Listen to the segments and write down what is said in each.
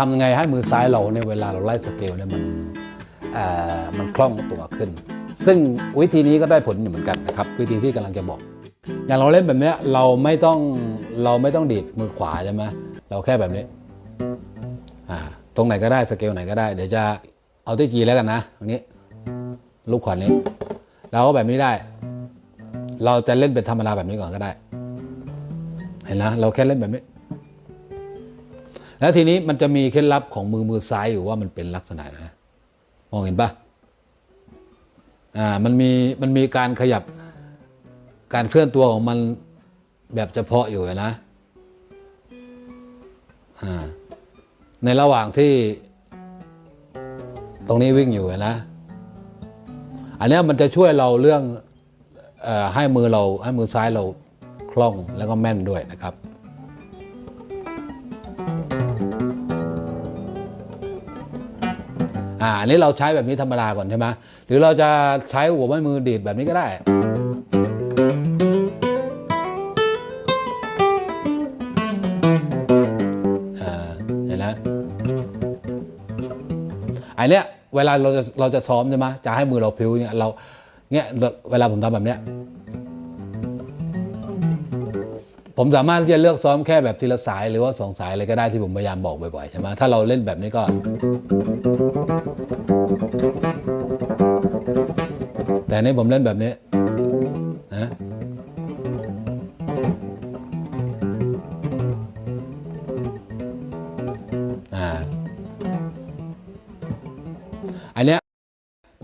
ทำยังไงให้มือซ้ายเราเนี่ยเวลาเราไล่สเกลเนี่ยมันเอ่อมันคล่องตัวขึ้น ซึ่งวิธีนี้ก็ได้ผลอยู่เหมือนกันนะครับ วิธีที่กำลังจะบอก อย่างเราเล่นแบบนี้เราไม่ต้องเราไม่ต้องดีดมือขวาใช่ไหมเราแค่แบบนี้อ่าตรงไหนก็ได้สเกลไหนก็ได้ เดี๋ยวจะเอาที่จีแล้วกันนะตรงนี้ ลูกขวานี้เราก็แบบนี้ได้ เราจะเล่นเป็นธรรมดาแบบนี้ก่อนก็ได้ เห็นนะเราแค่เล่นแบบนี้ แล้วทีนี้มันจะมีเคล็ดลับของมือมือซ้ายอยู่ว่ามันเป็นลักษณะนะมองเห็นปะอ่ามันมีมันมีการขยับการเคลื่อนตัวของมันแบบเฉพาะอยู่นะอ่าในระหว่างที่ตรงนี้วิ่งอยู่นะ อันนี้มันจะช่วยเราเรื่องอให้มือเราให้มือซ้ายเราคล่องแล้วก็แม่นด้วยนะครับ อ่าอันนี้เราใช้แบบนี้ธรรมดาก่อนใช่ไหมหรือเราจะใช้หัวแม่มือดีดแบบนี้ก็ได้ อ่าเห็นนะอันเนี้ยเวลาเราจะเราจะซ้อมใช่ไหมจะให้มือเราพลิ้วเนี่ยเราเนี่ยเวลาผมทำแบบเนี้ย ผมสามารถที่จะเลือกซ้อมแค่แบบทีละสายหรือว่าสองสายเลยก็ได้ที่ผมพยายามบอกบ่อยๆใช่ไหมถ้าเราเล่นแบบนี้ก็ แต่อันนี้ผมเล่นแบบนี้นะอันเนี้ย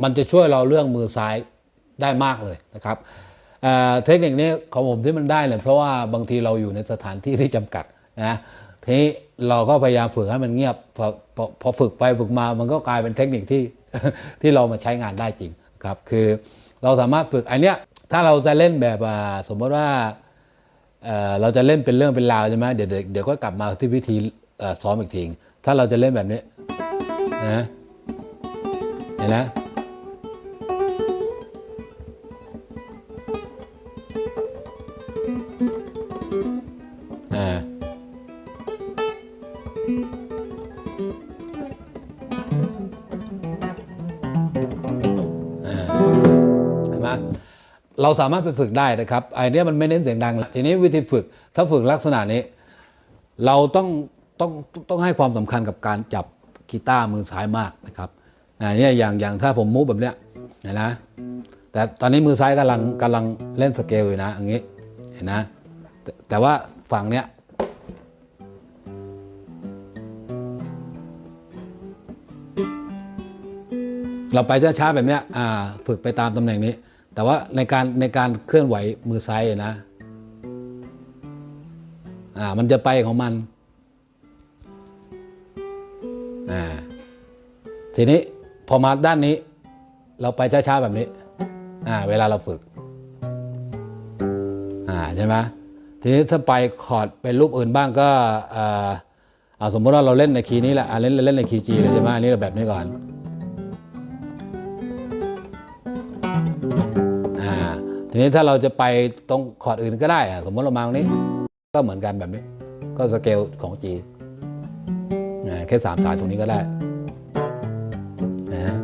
มันจะช่วยเราเรื่องมือซ้ายได้มากเลยนะครับ เทคนิคนี้ของผมที่มันได้เนี่ยเพราะว่าบางทีเราอยู่ในสถานที่ที่จำกัดนะทีนี้เราก็พยายามฝึกให้มันเงียบพอพอพอฝึกไปฝึกมามันก็กลายเป็นเทคนิคที่ที่เรามาใช้งานได้จริงครับ คือเราสามารถฝึกอันเนี้ยถ้าเราจะเล่นแบบสมมติว่าเเราจะเล่นเป็นเรื่องเป็นราวใช่ไหมเดี๋ยวเดี๋ยวก็กลับมาที่วิธีซ้อมอีกทีถ้าเราจะเล่นแบบนี้นะเห็นไหม เราสามารถไปฝึกได้นะครับไอเนี้ยมันไม่เน้นเสียงดังละทีนี้วิธีฝึกถ้าฝึกลักษณะนี้ เราต้องต้องต้องให้ความสำคัญกับการจับกีตาร์มือซ้ายมากนะครับอ่าเนี่ยอย่างอย่างถ้าผมมูฟแบบเนี้ยเห็นนะแต่ตอนนี้มือซ้ายกำลังกำลังเล่นสเกลอยู่นะอย่างนี้เห็นนะแตแต่ว่าฝั่งเนี้ยเราไปช้าๆแบบเนี้ยอ่าฝึกไปตามตำแหน่งนี้ แต่ว่าในการในการเคลื่อนไหวมือซ้ายนะอ่ามันจะไปของมันอ่าทีนี้พอมาด้านนี้ เราไปช้าๆแบบนี้อ่าเวลาเราฝึกอ่าใช่ไหมทีนี้ถ้าไปคอร์ดเป็นรูปอื่นบ้างก็อ่าสมมติว่าเราเล่นในคีย์นี้แหละอะเล่นเล่นในคีย์จีเลยใช่ไหมอันนี้เราแบบนี้ก่อน ทีนี้ถ้าเราจะไปตรงคอร์ดอื่นก็ได้อะสมมติเรามาตรงนี้ ก็เหมือนกันแบบนี้ ก็สเกลของจีแค่สามสายตรงนี้ก็ได้นะฮะ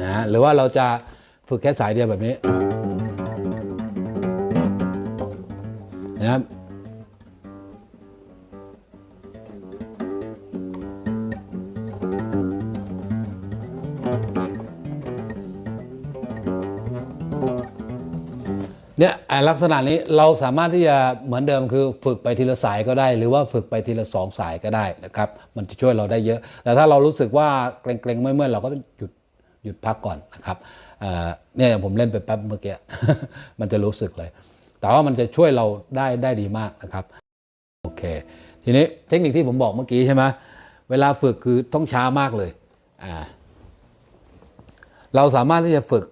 นะหรือว่าเราจะฝึกแค่สายเดียวแบบนี้นะครับ เนี่ยลักษณะนี้เราสามารถที่จะเหมือนเดิมคือฝึกไปทีละสายก็ได้ หรือว่าฝึกไปทีละสองสายก็ได้นะครับ มันจะช่วยเราได้เยอะ แต่ถ้าเรารู้สึกว่าเกรงๆเมื่อยๆเราก็ต้องหยุดหยุดพักก่อนนะครับเนี่ยผมเล่นไปแป๊บเมื่อกี้มันจะรู้สึกเลย แต่ว่ามันจะช่วยเราได้ได้ดีมากนะครับโอเค ทีนี้เทคนิคที่ผมบอกเมื่อกี้ใช่ไหมเวลาฝึกคือต้องช้ามากเลยเราสามารถที่จะฝึก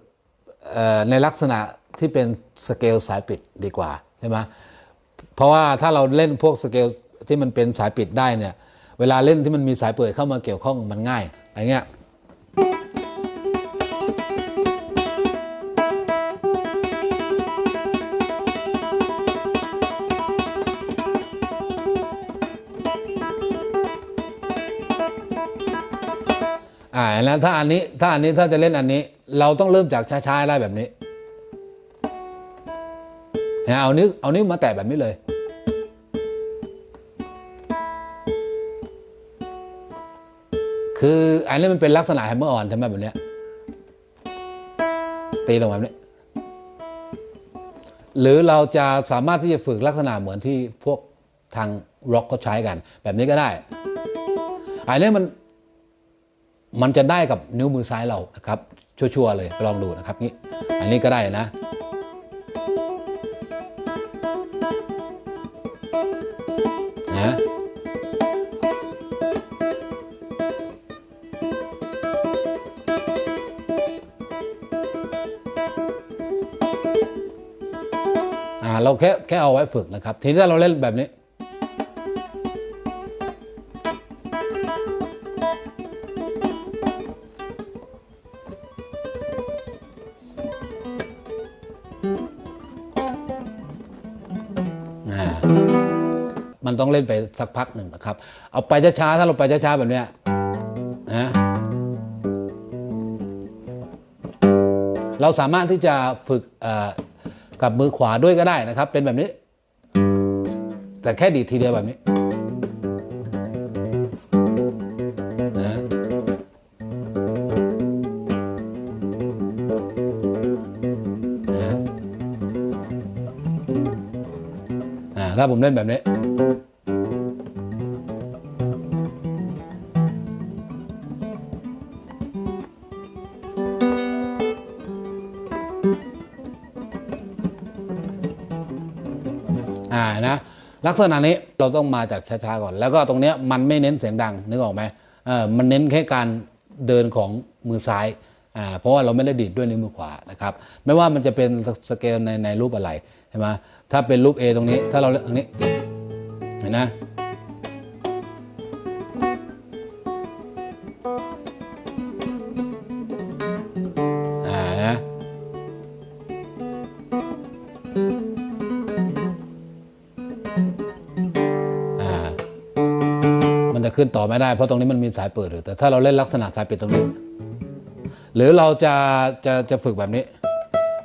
ในลักษณะ ที่เป็นสเกลสายปิดดีกว่าใช่ไหมเพราะว่าถ้าเราเล่นพวกสเกลที่มันเป็นสายปิดได้เนี่ย เวลาเล่นที่มันมีสายเปิดเข้ามาเกี่ยวข้องมันง่ายอย่างเงี้ยอ่าแล้วถ้าอันนี้ถ้าอันนี้ถ้าจะเล่นอันนี้ เราต้องเริ่มจากช้าๆได้แบบนี้ เอานิ้วเอานิ้วมาแตะแบบนี้เลย คืออันนี้มันเป็นลักษณะแฮมเมอร์ออนใช่ไหมแบบนี้ตีลงแบบนี้ หรือเราจะสามารถที่จะฝึกลักษณะเหมือนที่พวกทางร็อกเขาใช้กัน แบบนี้ก็ได้ อันนี้มันมันจะได้กับนิ้วมือซ้ายเรานะครับ ชัวร์ๆเลยลองดูนะครับนี่อันนี้ก็ได้นะ เราแค่แค่เอาไว้ฝึกนะครับ ทีนี้ถ้าเราเล่นแบบนี้ มันต้องเล่นไปสักพักหนึ่งนะครับ เอาไปช้าๆถ้าเราไปช้าๆแบบเนี้ยนะเราสามารถที่จะฝึกเอ่อ กับมือขวาด้วยก็ได้นะครับ เป็นแบบนี้ แต่แค่ดีทีเดียวแบบนี้นะนะอ่าถ้าผมเล่นแบบนี้ อ่านะลักษณะนี้เราต้องมาจากช้าๆก่อน แล้วก็ตรงเนี้ยมันไม่เน้นเสียงดังนึกออกไหมเออมันเน้นแค่การเดินของมือซ้ายอ่าเพราะว่าเราไม่ได้ดีดด้วยนิ้วมือขวานะครับไม่ว่ามันจะเป็นสเกลในในรูปอะไรใช่ไหมถ้าเป็นรูป A ตรงนี้ถ้าเราเล่นตรงนี้เห็นนะ ขึ้นต่อไม่ได้ เพราะตรงนี้มันมีสายเปิดอยู่แต่ถ้าเราเล่นลักษณะสายปิดตรงนี้ หรือเราจะจะจะฝึกแบบนี้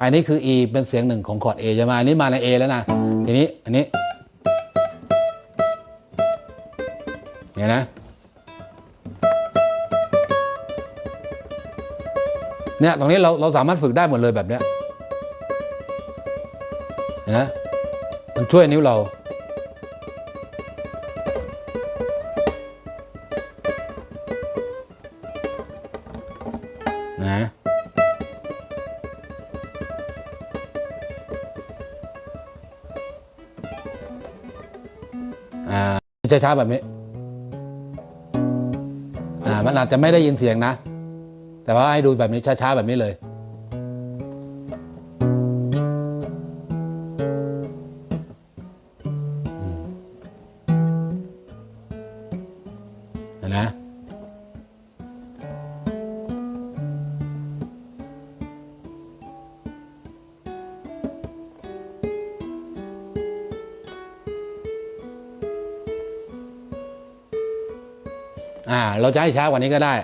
อันนี้คือ E เป็นเสียงหนึ่งของคอร์ด A ใช่ไหมอันนี้มาใน A แล้วนะ ทีนี้อันนี้เห็นนะเนี่ยตรงนี้เราเราสามารถฝึกได้หมดเลยแบบเนี้ยนะมันช่วยนิ้วเรา นะอ่าช้าๆแบบนี้ อ่า มันอาจจะไม่ได้ยินเสียงนะ แต่ว่าให้ดูแบบนี้ช้าๆแบบนี้เลย อ่า เราจะให้ช้ากว่านี้ก็ได้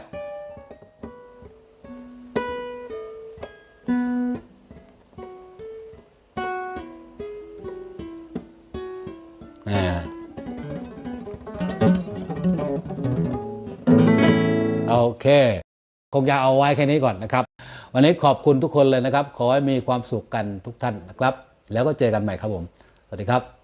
อ่าโอเค คงจะเอาไว้แค่นี้ก่อนนะครับ วันนี้ขอบคุณทุกคนเลยนะครับ ขอให้มีความสุขกันทุกท่านนะครับ แล้วก็เจอกันใหม่ครับผม สวัสดีครับ